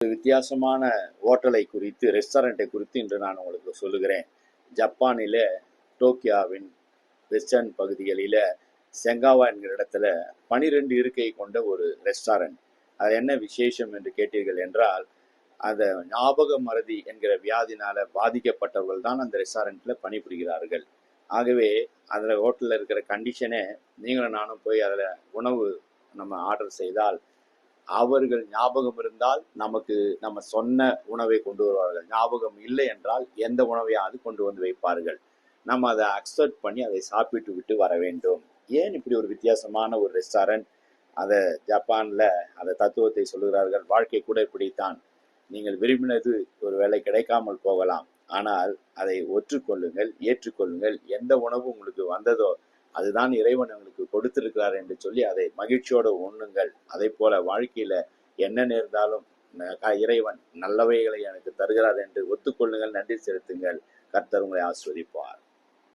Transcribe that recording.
வித்தியாசமான ஹோட்டலை குறித்து ரெஸ்டாரண்ட்டை குறித்து இன்று நான் உங்களுக்கு சொல்லுகிறேன். ஜப்பானில் டோக்கியாவின் வெஸ்டர்ன் பகுதிகளில் செங்காவா என்கிற இடத்துல பனிரெண்டு இருக்கை கொண்ட ஒரு ரெஸ்டாரண்ட் அது என்ன விசேஷம் என்று கேட்டீர்கள் என்றால் அந்த ஞாபக மறதி என்கிற வியாதினால பாதிக்கப்பட்டவர்கள் தான் அந்த ரெஸ்டாரண்ட்டில் பணிபுரிகிறார்கள். ஆகவே அதில் ஹோட்டலில் இருக்கிற கண்டிஷனே நீங்களும் நானும் போய் அதில் உணவு நம்ம ஆர்டர் செய்தால் அவர்கள் ஞாபகம் இருந்தால் நமக்கு நம்ம சொன்ன உணவை கொண்டு வருவார்கள். ஞாபகம் இல்லை என்றால் எந்த உணவையாவது கொண்டு வந்து வைப்பார்கள். நம்ம அதை அக்செப்ட் பண்ணி அதை சாப்பிட்டு விட்டு வர வேண்டும். ஏன் இப்படி ஒரு வித்தியாசமான ஒரு ரெஸ்டாரண்ட் அதை ஜப்பானில் அந்த தத்துவத்தை சொல்லுகிறார்கள்? வாழ்க்கை கூட இப்படித்தான். நீங்கள் விரும்பினது ஒரு வேலை கிடைக்காமல் போகலாம். ஆனால் அதை ஒற்றுக்கொள்ளுங்கள் ஏற்றுக்கொள்ளுங்கள். எந்த உணவு உங்களுக்கு வந்ததோ அதுதான் இறைவன் உங்களுக்கு கொடுத்திருக்கிறார் என்று சொல்லி அதை மகிழ்ச்சியோடு உண்ணுங்கள். அதே போல வாழ்க்கையில என்ன நேர்ந்தாலும் இறைவன் நல்லவைகளை எனக்கு தருகிறார் என்று ஒத்துக்கொள்ளுங்கள். நன்றி செலுத்துங்கள். கர்த்தர் உங்களை ஆஸ்வதிப்பார்.